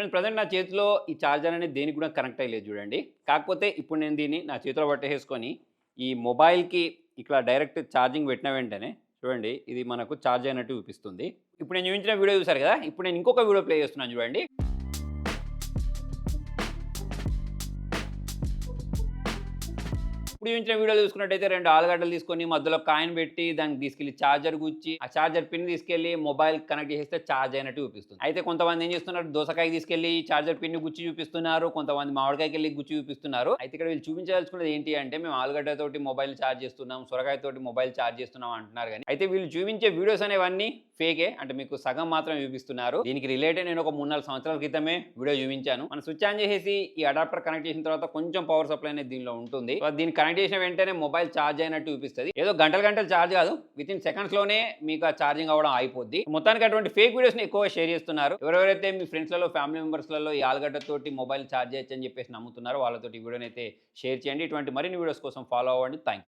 Friends present నా చేతిలో ఈ ఛార్జర్ అనేది దేనికి కూడా కనెక్ట్ అయ్యలేదు చూడండి. కాకపోతే ఇప్పుడు నేను దీన్ని నా చేతిలో పట్టేసుకొని ఈ మొబైల్కి ఇక్కడ డైరెక్ట్ ఛార్జింగ్ పెట్టిన వెంటనే చూడండి ఇది మనకు ఛార్జ్ అయినట్టు చూపిస్తుంది. ఇప్పుడు నేను చూపించిన వీడియో చూసారు కదా? ఇప్పుడు నేను ఇంకొక వీడియో ప్లే చేస్తున్నాను చూడండి. ఇప్పుడు చూపించిన వీడియో చూసుకున్నట్టయితే రెండు ఆలుగడ్డలు తీసుకొని మధ్యలో కాయిన్ పెట్టి దానికి తీసుకెళ్ళి ఛార్జర్ గుచ్చి ఆ ఛార్జర్ పిన్ తీసుకెళ్ళి మొబైల్ కనెక్ట్ చేస్తే ఛార్జ్ అయినట్టు చూపిస్తుంది. అయితే కొంతమంది ఏం చేస్తున్నారు? దోసకాయ తీసుకెళ్ళి ఛార్జర్ పిన్ గుచ్చి చూపిస్తున్నారు. కొంతమంది మామిడికాయకి వెళ్ళి గుచ్చి చూపిస్తున్నారు. అయితే ఇక్కడ వీళ్ళు చూపించాల్సుకున్నది ఏంటి అంటే మేము ఆలుగడ్డ తోటి మొబైల్ ఛార్జ్ చేస్తున్నాం సొరకాయ తోటి మొబైల్ ఛార్జ్ చేస్తున్నాం అంటున్నారు కానీ అయితే వీళ్ళు చూపించే వీడియోస్ అనేవన్నీ ఫేకే అంటే మీకు సగం మాత్రం చూపిస్తున్నారు. దీనికి రిలేటెడ్ నేను ఒక మూడు నాలుగు సంవత్సరాల క్రితమే వీడియో చూపించాను. మనం స్విచ్ ఆన్ చేసేసి ఈ అడాప్టర్ కనెక్ట్ చేసిన తర్వాత కొంచెం పవర్ సప్లై అనేది దీనిలో ఉంటుంది. దీని దీన్ని కనెక్ట్ చేసిన వెంటనే మొబైల్ ఛార్జ్ అయినట్టు చూపిస్తుంది. ఏదో గంటలు గంటలు ఛార్జ్ కాదు విత్ ఇన్ సెకండ్స్లోనే మీకు ఆ ఛార్జింగ్ అవ్వడం అయిపోద్ది మొత్తానికి అటువంటి ఫేక్ వీడియోస్ని ఎక్కువ షేర్ చేస్తున్నారు. ఎవరెవరైతే మీ ఫ్రెండ్స్లలో ఫ్యామిలీ మెంబర్స్లలో ఈ ఆలుగడ్డతోటి మొబైల్ ఛార్జ్ చేయొచ్చు అని చెప్పేసి నమ్ముతున్నారు వాళ్ళతోటి ఈ వీడియోని అయితే షేర్ చేయండి. ఇటువంటి మరిన్ని వీడియోస్ కోసం ఫాలో అవ్వండి. థ్యాంక్